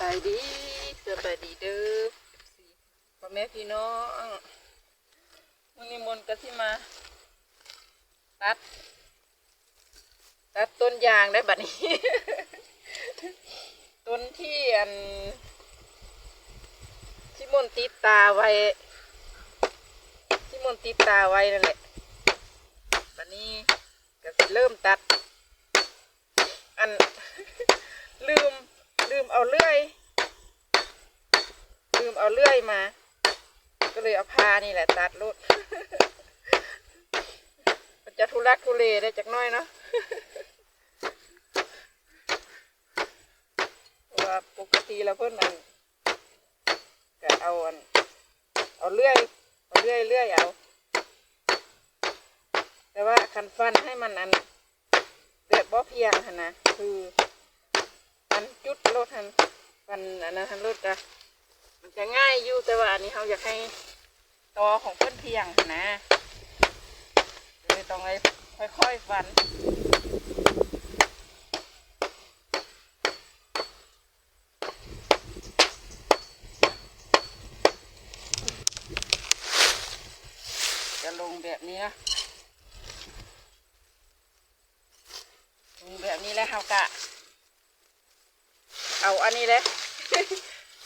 บายดีสบายดีเด้อพ่อแม่พี่น้องวันนี้มนต์ก็ที่มา ตัด ตัดต้นยางได้บัดนี้ ต้นที่อัน ที่มนติดตาไว้ ที่มนต์ติดตาไว้นั่นแหละบัดนี้ก็สิเริ่มตัด อัน ลืม ลืมเอาเลื่อย ลืมเอาเลื่อยมา ก็เลยเอาพานี่แหละตัดรถมันจะทุลักทุเลได้จักน้อยเนาะว่าปกติแล้วเพิ่นอันก็เอาอันเอาเลื่อยเอาเลื่อยเลื่อยเอาแต่ว่าคันฟันให้มันอันแบบบ่เพียงนะคือันจุดรถทันมันอันนั้นทันรถอะมันจะง่ายอยู่แต่ว่าอันนี้เขาอยากให้ตอของเพื่อนเพียงนะเลยต้องไอ้ค่อยๆฟันจะลงแบบนี้นะลงแบบนี้แล้วเขากะ เอาอันนี้เลย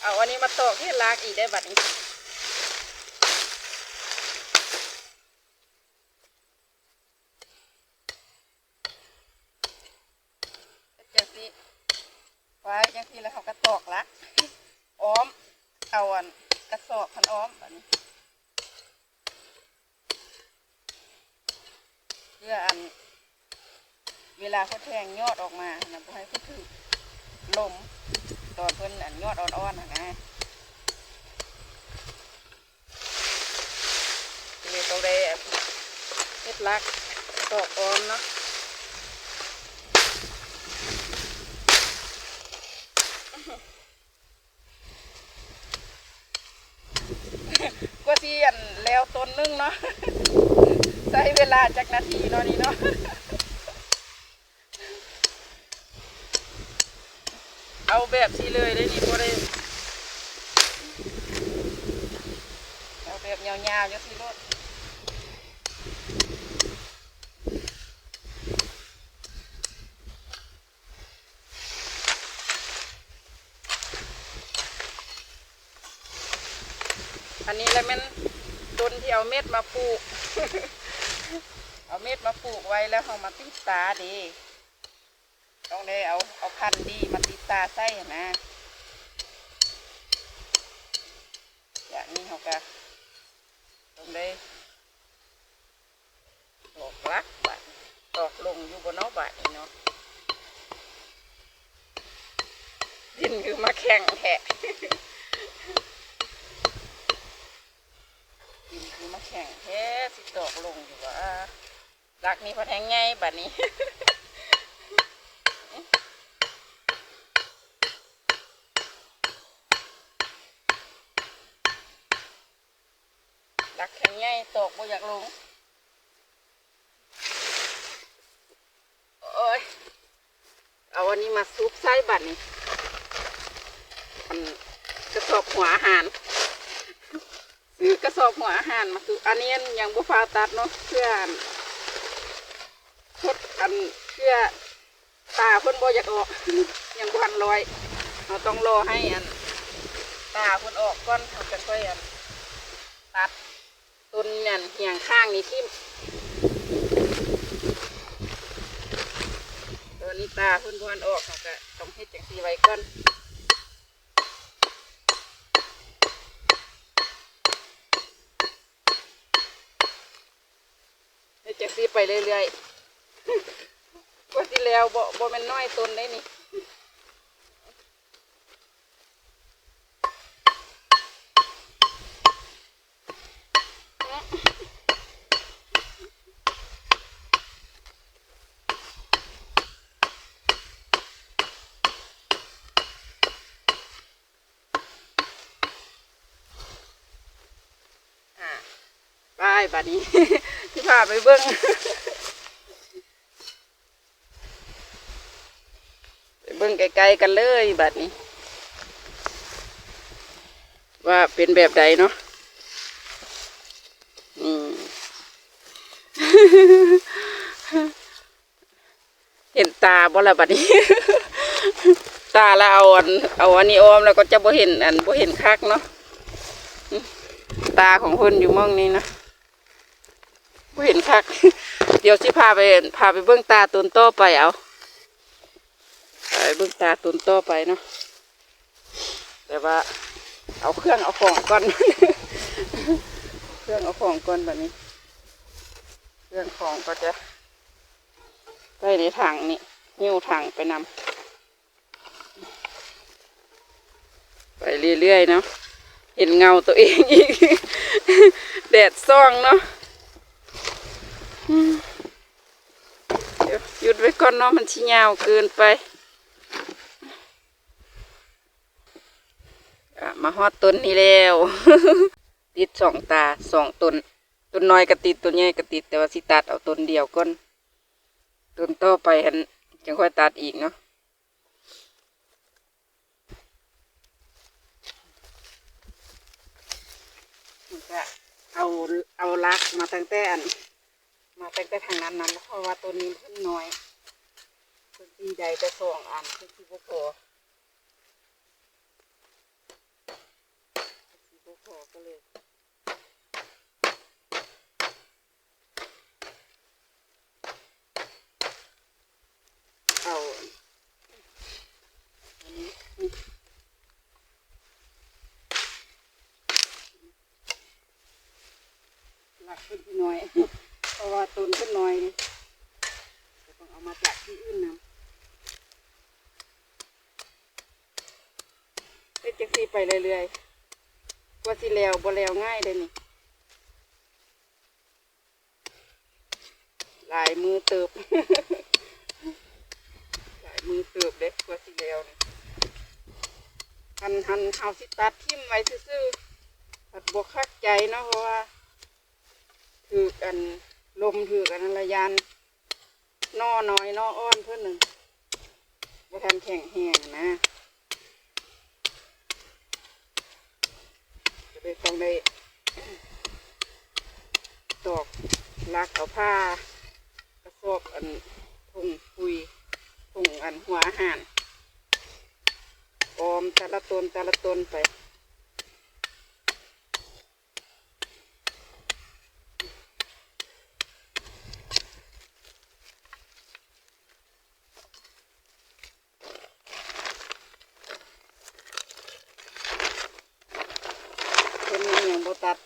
เอาอันนี้มาตอกที่ลากอีกได้บัดนี้จังสิไว้จังสิแล้วเขาก็ตอกละอ้อม เอาอันกระสอบพันอ้อมแบบนี้เพื่ออัน เวลาเขาแทงยอดออกมานะบ่ให้เขาถือ ลมตอนเพิ่นอันยอดอ่อนๆนะนะเลยต้องได้เฮ็ดลักตอกออนเนาะก็ที่อันแล้วต้นนึงเนาะใช้เวลาจากนาทีเนาะนี่เนาะ เอาแบบที่เลยได้นี่พอได้เอาแบบยาวๆจังสิรถอันนี้แหละมันต้นที่เอาเม็ดมาปลูก เอาเม็ดมาปลูกไว้แล้วเอามาติดตาดี ต้องได้เอาเอาพันธุ์ดีมาติดตาไส้นะอย่างนี้เขาก็ต้องได้ตอกลักบัดตอกลงอยู่บนนอกบัดเนาะดินคือมาแข่งแทะดินคือมาแข่งแท้สิตอกลงอยู่ว่าลักนี้พอแทงไงบัดนี้ กแข็งใหญ่ตกบ่อยากลงโอ้ยเอาอันนี้มาซุปไส้บัตรนี่กระสอบหัวอาหารซื้อกระสอบหัวอาหารมาซุปอันนี้ยังบ่ฟ้าตัดเนาะเพื่อนทดอันเพื่อตาเพิ่นบ่อยากออกยังบ่ทันลอยเราต้องรอให้อันตาเพิ่นออกก่อนเราจะค่อยอันตัด ต้นเนี่ยเหียงข้างนี้ที่ตัวนี้ตาพุ่นพวนออกเขาก็ต้องเฮ็ดจังสีไว้ก่อนเฮ็ดจังสีไปเรื่อยๆว่าที่แล้วบ่บ่แม่นน้อยต้นได้นี่ บัดนี้ที่พาไปเบิ้งไปเบิ้งไกลๆกันเลยบัดนี้ ว่าเป็นแบบใดเนาะอืมเห็นตาบ่ละบัดนี้ ตาล้วเอาอันเอาอันนี้ออมแล้วก็จะบ่เห็นอันบ่เห็นคักเนาะตาของเพิ่นอยู่มองนี้นะ บ่เห็นคัก เดี๋ยวสิพาไปพาไปเบิ่งตาตุนโตไปเอาไปเบิ่งตาตุนโตไปเนาะแต่ว่า เอาเครื่องเอาของก่อน เครื่องเอาของก่อนแบบนี้ เครื่องของก็จะใส่ในถังนี่หิ้วถังไปนำไปเรื่อยๆเนาะเห็นเงาตัวเองอีก แดดซ่องเนาะอืมเดี๋ยว หยุดไว้ก่อนเนาะมันชิยาวเกินไปมาฮอดต้นนี้แล้ว ติดสองตาสองต้นต้นน้อยก็ติดต้นใหญ่ก็ติด แต่ว่าสิตัดเอาต้นเดียวก่อนต้นต่อไปหันจังค่อยตัดอีกเนาะเอาเอาลักมาตั้งแต่อัน มาตั้งแต่ทางนั้นนั้นเพราะว่าต้นนี้มันน้อยต้นที่ใดแต่สองอันคือที่พวกพอที่พวกพอก็เลยเอาอันนี้หลักขึ้นที่น้อย เพราะว่าต้นขึ้นน้อยนี่จะต้องเอามาจากที่อื่นนำเฮ็ดจังซี่ไปเรื่อยๆว่าสิแล้วบ่แล้วง่ายเลยนี่หลายมือเติบหลายมือเติบเด็กกว่าสิแล้วนี่หันหันเฮาสิตัดทิ่มไว้ซื่อๆตัดบวคักใจเนาะเพราะว่าถือกัน ลมถือกันระยานนอน้อยนออ้อนเพื่อนหนึ่งบ่ทันแข็งแห้งนะจะได้ต้องได้ตอกลักเอาผ้ากระสอบอันถุงปุยถุงอันหัวอาหารออมแต่ละตนแต่ละตนไป ต้นนี้ยังบ่ตัด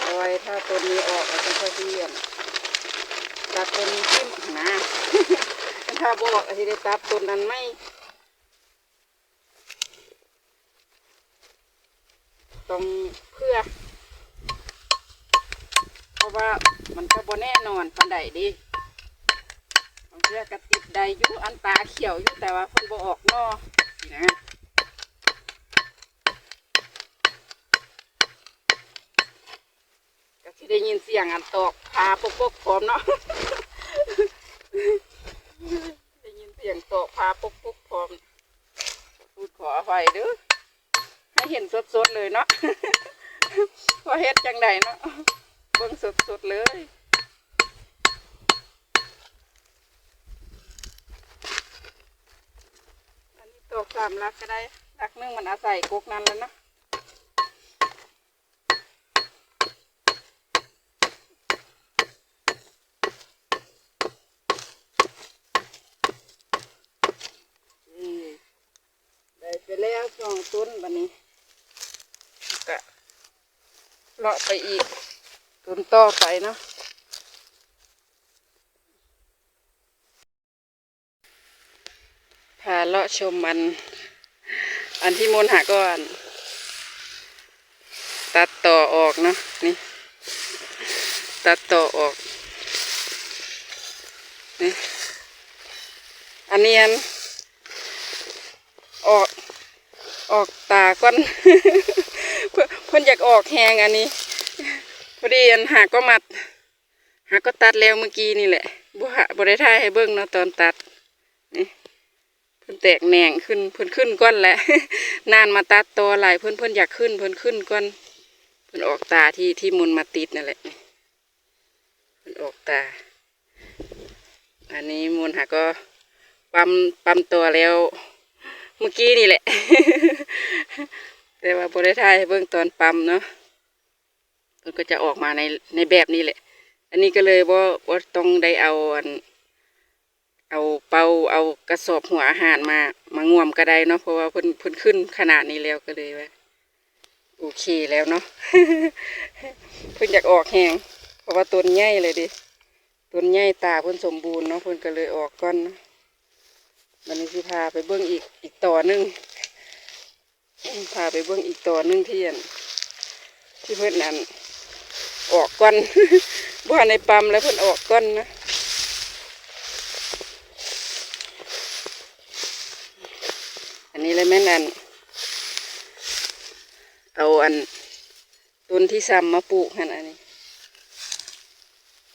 เอาไว้ถ้าต้นนี้ออกเราจะค่อยเปลี่ยนตัดต้นนี้ทิ้มนะ ถ้าบ ออกอาจจะได้ตัดต้นนั้นไม่ต้องเพื่อ เพราะว่ามันก็บ่แน่นอนปันใดดิบางเพื่อกระติดใดอยู่อันตาเขียวอยู่แต่ว่าเพิ่นบ่ออกนอนะก็สิได้ยินเสียงอันตอกพาปกปกพร้อมเนาะ สียงตอกพาปกปกพร้อมพูดขออภัยเด้อให้เห็นสดๆเลยเนาะว่าเฮ็ดจังใดเนาะเบิ่งสดๆเลยอันนี้ตอกสามลักก็ได้ลักนึงมันอาศัยกกนั้นแล้วเนาะ นี่ได้ ไปแล้วสองต้นบันนี้ก็เลาะไปอีกต้นต่อไปเนาะพาเลาะชมมัน อันที่มนหาก่อน ตัดต่อออกเนาะนี่ตัดต่อออกนี่อันนี้อันออก ออกตาก่อนเพิ่นเพิ่นอยากออกแหงอันนี้พอดีอันหาก็มัดหาก็ตัดแล้วเมื่อกี้นี่แหละบ่หาบ่ได้ถ่ายให้เบิ่งเนาะตอนตัดนี่เพิ่อนแตกแหน่งขึ้นเพิ่อนขึ้นก้อนแหละนานมาตัดตอหลายเพิ่อนเพิ่อนอยากขึ้นเพิ่อนขึ้นก้อนเพิ่อนออกตาที่ที่มุนมาติดนั่นแหละเพิ่อนออกตา อันนี้มุนหาก็ปั๊มปั๊มตัวแล้ว เมื่อกี้นี่แหละ แต่ว่าบริทายเบื้องตอนปั๊มเนาะมันก็จะออกมาในในแบบนี้แหละ อันนี้ก็เลยว่าว่าต้องได้เอาอัน เอาเป่าเอากระสอบหัวอาหารมา มางวมก็ได้เนาะเพราะว่าเพิ่นเพิ่นขึ้นขนาดนี้แล้วก็เลยว่าโอเคแล้วเนาะเพิ่นอยากออกแหงเพราะว่าต้นใหญ่เลยดิต้นใหญ่ตาเพิ่นสมบูรณ์เนาะเพิ่นก็เลยออกก้อนเนาะ วันนี้สิพาไปเบิ่งอีกอีกต่อหนึงพาไปเบิ่งอีกต่อหนึงที่อันที่เพิ่อนนั่นออกก้อนบ่ในปั๊มแล้วเพิ่อนออกก้อนนะอันนี้เลยแม่นอันเอาอันต้นที่ซ้ำมาปลูกหันอันนี้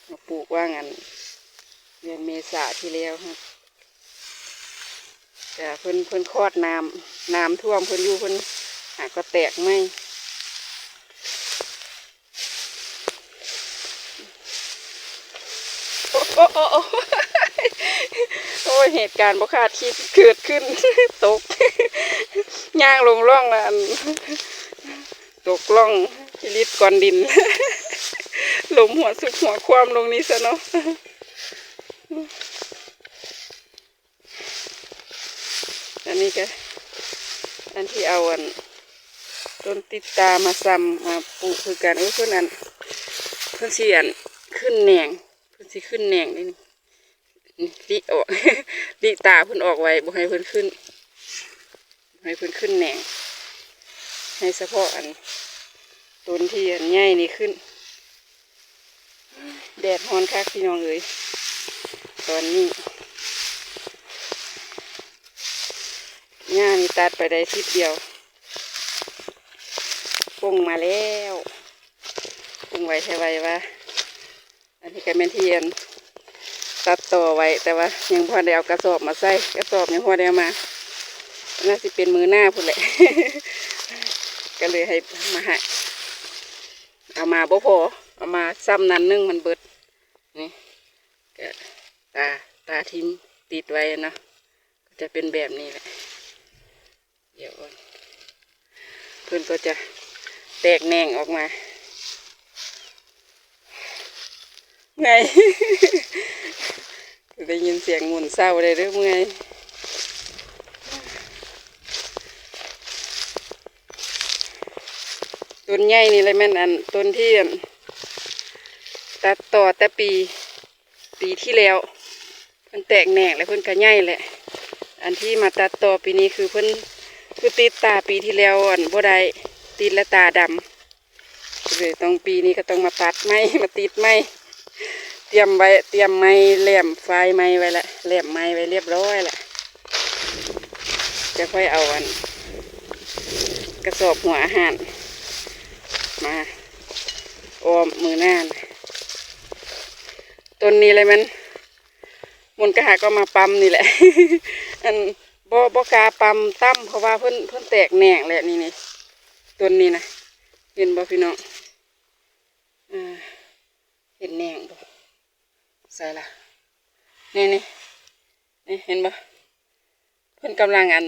มาปลูกว่างันเดือนเมษาที่แล้วครับ แต่เพิ่นเพิ่นคลอดน้ำน้ำท่วมเพิ่นอยู่เพิ่นหาก็แตกไม่โอ้โอ้โอ้โอ้โอ้เหตุการณ์บ่คาดคิดเกิดขึ้น ตกย่างลงร่องแล้วอันตกร่องลิตก่อนดินหลมหัวสุดหัวความลงนี้ซะเนาะ นี้ก็อันที่เอาอันต้นติดตามาซ้ำมาปลูกคือกันเออเพื่อนอันเพื่อนสิอันขึ้นแหน่งเพื่อนสิขึ้นแหน่งนี่นี่ลิออกลิตาเพื่อนออกไว้บ่ให้เพื่อนขึ้นบ่ให้เพื่อนขึ้นแหน่งให้เฉพาะอันต้นที่อันใหญ่นี่ขึ้น แดดฮอนคักพี่น้องเอ้ยตอนนี้ หญ้านี่ตัดไปได้ทิศเดียวปุ้งมาแล้วปุ้งไว้ใช่ไว้ว่า อันนี้ก็เป็นเทียนตัดต่อไว้ แต่ว่ายังพอได้เอากระสอบมาใส่กระสอบยังพอได้มาน่าจะเป็นมือหน้าพุ่นแหละ ก็เลยให้มาให้เอามาบ่พอเอามาซ้ำนั้นนึงมันเบิดนี่ก็ตาตาทิมติดไว้เนาะก็จะเป็นแบบนี้แหละ เดี๋ยวเพื่อนก็จะแตกแหน่งออกมา ไง ได้ยินเสียงหมุนเศร้าเลยหรือไงต้นใหญ่นี่เลยแม่นอันต้นที่ตัดต่อแต่ปีปีที่แล้วเพิ่นแตกแหนกแล้วเพิ่นก็ใหญ่แหละ อันที่มาตัดต่อปีนี้คือเพิ่น คือติดตาปีที่แล้วอันบ่ได้ติดและตาดำเลยต้องปีนี้ก็ต้องมาตัดไม้มาติดไม้เตรียมไว้เตรียมไม้แหลมไฟไม้ไว้ละแหลมไม้ไว้เรียบร้อยละจะค่อยเอาอัน กระสอบหัวอาหาร มาออมมือหน้านต้นนี้เลยมันมุนกระหาก็มาปั๊มนี่แหละ อัน บ่บ่กาปั๊มตั้มเพราะว่าเพิ่นเพิ่นแตกแหน่งแหละนี่นี่ต้นนี้นะเห็นบ่พี่น้องอ่าเห็นแหน่งบ่ใส่ละนี่นี่นี่เห็นบ่เพิ่นกำลังอัน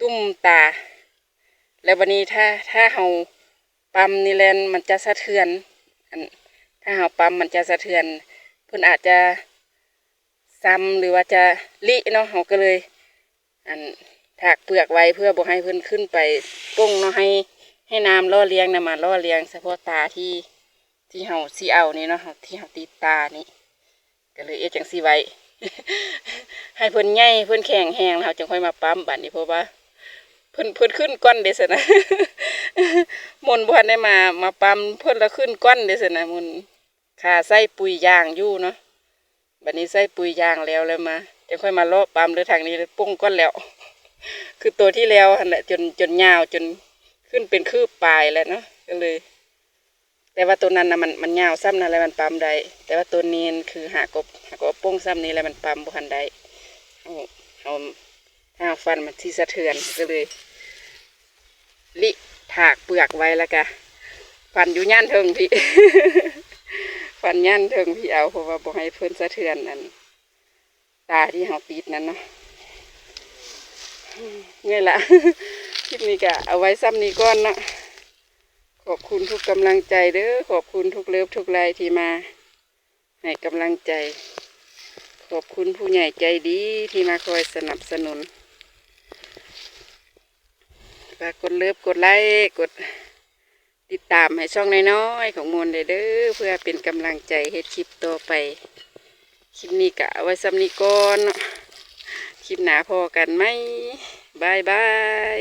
ตุ้มตา แล้ววันนี้ถ้าถ้าเฮาปั๊มนี่แลนมันจะสะเทือนอันถ้าเฮาปั๊มมันจะสะเทือน เพิ่นอาจจะซ้ำหรือว่าจะลิเนาะเฮาก็เลย อันถากเปลือกไว้เพื่อบ่ให้เพิ่อนขึ้นไปป้งเนาะให้ให้น้ำล่อเลี้ยงนะมาล่อเลี้ยงเฉพาะตาที่ที่เฮาสิเอานี่เนาะที่เฮาติดตานี่ก็เลยเอจังซีไว้ ให้เพิ่อนใหญ่เพิ่อนแข็งแรงแล้วเราจึงค่อยมาปั๊มบัดนี้เพราะว่าเพิ่อนเพิ่อนขึ้นก้อนเดะสนะมนบ่ทันได้มามาปั๊มเพิ่อนละขึ้นก้อนเดะสนะมนขาใส่ปุ๋ยยางอยู่เนาะบัดนี้ใส่ปุ๋ยยางแล้วแล้วมา จะค่อยมาเลาะปั๊มหรือทางนี้ปุ้งก้อนแล้ว คือตัวที่แล้วหันแหละจนจนยาวจนขึ้นเป็นคืบปลายแล้วเนาะก็เลย แต่ว่าตัวนั้นนะมันมันยาวซ้ำนั่นแหละมันปั๊มได้แต่ว่าตัวนี้คือหากบหากบปุ้งซ้ำนี้แหละมันปั๊มบ่ทันได้เอาเอาถ้าฟันมันที่สะเทือนก็เลย ลิถากเปลือกไว้แล้วกะฟันอยู่ย่านเทิงพี่ฟันย่านเทิงพี่เอาเพราะว่าบ่ให้เพิ่อนสะเทือนอัน ตาที่เฮาติดนั่นเนาะนี่แหละคลิปนี้ก็เอาไว้ซ้ำนี้ก่อนเนาะขอบคุณทุกกำลังใจเด้อขอบคุณทุกเลิฟทุกไลน์ที่มา ให้กำลังใจ ขอบคุณผู้ใหญ่ใจดีที่มาคอยสนับสนุนฝากกดเลิฟกดไลค์กดติดตามให้ช่องน้อยๆของมวลเด้อเพื่อเป็นกำลังใจให้คลิปต่อไป คลิปนี้กะไว้ซ้ำนี้ก่อนคลิปหนาพอกันไหมบายบาย